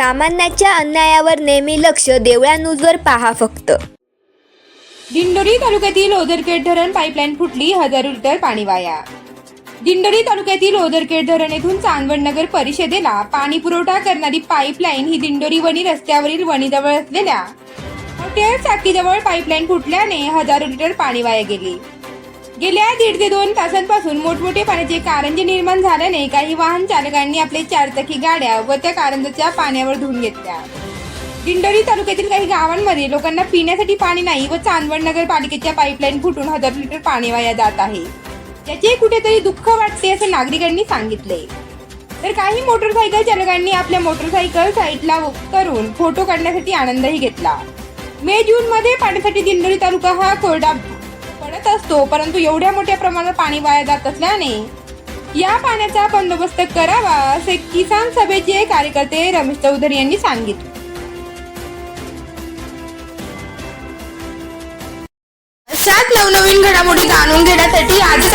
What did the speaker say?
सामान्याच्या अन्यायावर नेहमी लक्ष देवळा पहा फक्त. दिंडोरी तालुक्यातील ओदरखेड धरण पाईपलाईन फुटली हजारो लिटर पाणी वाया. दिंडोरी तालुक्यातील ओदरखेड धरण येथून चांदवड नगर परिषदेला पाणी पुरवठा करणारी पाईपलाईन ही दिंडोरी वणी रस्त्यावरील वणीजवळ असलेल्या हॉटेल चाकीजवळ पाईपलाईन फुटल्याने हजारो लिटर पाणी वाया गेली. गेल्या दीड ते दोन तासांपासून मोठमोठे पाण्याचे कारंजे निर्माण झाल्याने काही वाहन चालकांनी आपले चारचाकी गाड्या व त्या कारंजाच्या पाण्यावर धुवून घेतल्या. दिंडोरी तालुक्यातील काही गावांमध्ये लोकांना पिण्यासाठी पाणी नाही व चांदवड नगरपालिकेच्या पाईपलाईन फुटून हजार लिटर पाणी वाया जात आहे. त्याचे कुठेतरी दुःख वाटते असे नागरिकांनी सांगितले. तर काही मोटरसायकल चालकांनी आपल्या मोटरसायकल साईटला करून फोटो काढण्यासाठी आनंदही घेतला. मे जून मध्ये पाण्यासाठी दिंडोरी तालुका हा कोरडा पडत असतो परंतु एवढ्या मोठ्या प्रमाणात पाणी वाया जात असल्याने या पाण्याचा बंदोबस्त करावा असे किसान सभेचे कार्यकर्ते रमेश चौधरी यांनी सांगितले. सात नवनवीन घडामोडी जाणून घेण्यासाठी आजच